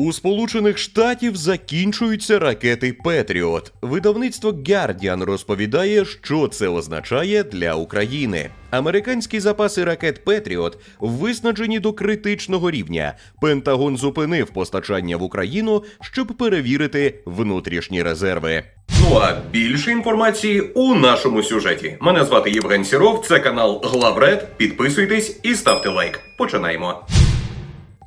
У Сполучених Штатів закінчуються ракети Петріот. Видавництво Guardian розповідає, що це означає для України. Американські запаси ракет Петріот виснажені до критичного рівня. Пентагон зупинив постачання в Україну, щоб перевірити внутрішні резерви. Ну а більше інформації у нашому сюжеті. Мене звати Євген Сіров. Це канал Главред. Підписуйтесь і ставте лайк. Починаємо.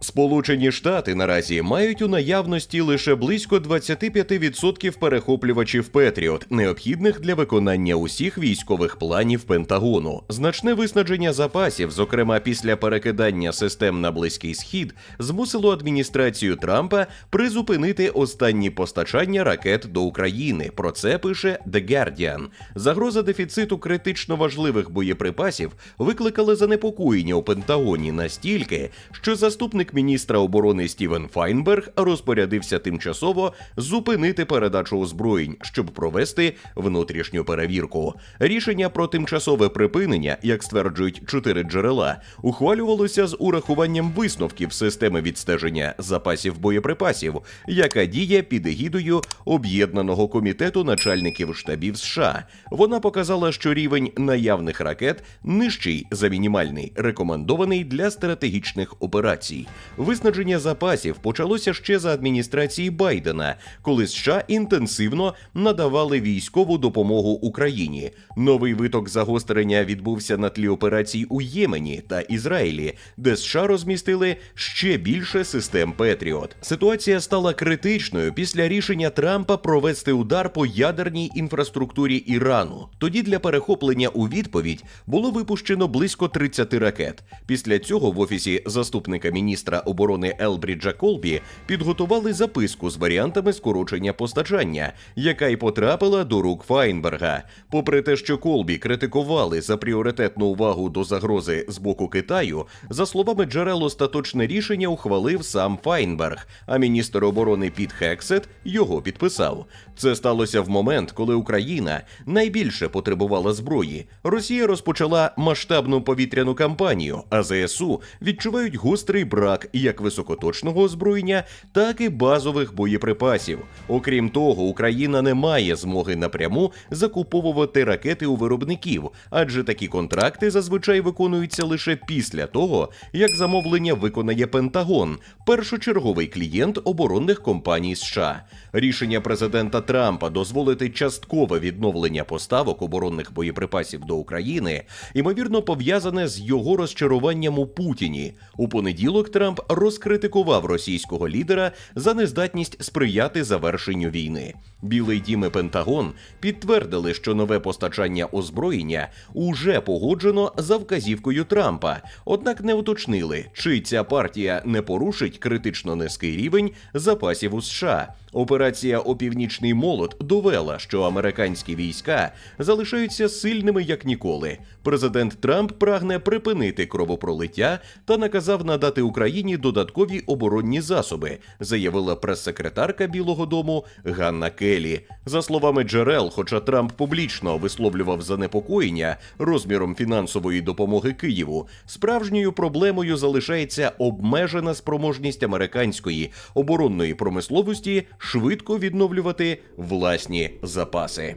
Сполучені Штати наразі мають у наявності лише близько 25% перехоплювачів Петріот, необхідних для виконання усіх військових планів Пентагону. Значне виснаження запасів, зокрема після перекидання систем на Близький Схід, змусило адміністрацію Трампа призупинити останні постачання ракет до України. Про це пише The Guardian. Загроза дефіциту критично важливих боєприпасів викликали занепокоєння у Пентагоні настільки, що заступник міністра оборони Стівен Файнберг розпорядився тимчасово зупинити передачу озброєнь, щоб провести внутрішню перевірку. Рішення про тимчасове припинення, як стверджують чотири джерела, ухвалювалося з урахуванням висновків системи відстеження запасів боєприпасів, яка діє під егідою об'єднаного комітету начальників штабів США. Вона показала, що рівень наявних ракет нижчий за мінімальний, рекомендований для стратегічних операцій. Виснаження запасів почалося ще за адміністрації Байдена, коли США інтенсивно надавали військову допомогу Україні. Новий виток загострення відбувся на тлі операцій у Ємені та Ізраїлі, де США розмістили ще більше систем Петріот. Ситуація стала критичною після рішення Трампа провести удар по ядерній інфраструктурі Ірану. Тоді для перехоплення у відповідь було випущено близько 30 ракет. Після цього в офісі заступника міністра оборони Елбріджа Колбі підготували записку з варіантами скорочення постачання, яка й потрапила до рук Файнберга. Попри те, що Колбі критикували за пріоритетну увагу до загрози з боку Китаю, за словами джерел, остаточне рішення ухвалив сам Файнберг, а міністр оборони Піт Хексет його підписав. Це сталося в момент, коли Україна найбільше потребувала зброї. Росія розпочала масштабну повітряну кампанію, а ЗСУ відчувають гострий брак як високоточного озброєння, так і базових боєприпасів. Окрім того, Україна не має змоги напряму закуповувати ракети у виробників, адже такі контракти зазвичай виконуються лише після того, як замовлення виконає Пентагон, першочерговий клієнт оборонних компаній США. Рішення президента Трампа дозволити часткове відновлення поставок оборонних боєприпасів до України, ймовірно, пов'язане з його розчаруванням у Путіні. У понеділок Трамп розкритикував російського лідера за нездатність сприяти завершенню війни. Білий дім і Пентагон підтвердили, що нове постачання озброєння уже погоджено за вказівкою Трампа, однак не уточнили, чи ця партія не порушить критично низький рівень запасів у США. Операція Опівнічний молот довела, що американські війська залишаються сильними як ніколи. Президент Трамп прагне припинити кровопролиття та наказав надати Україні додаткові оборонні засоби, заявила прес-секретарка Білого Дому Ганна Келі. За словами джерел, хоча Трамп публічно висловлював занепокоєння розміром фінансової допомоги Києву, справжньою проблемою залишається обмежена спроможність американської оборонної промисловості швидко відновлювати власні запаси.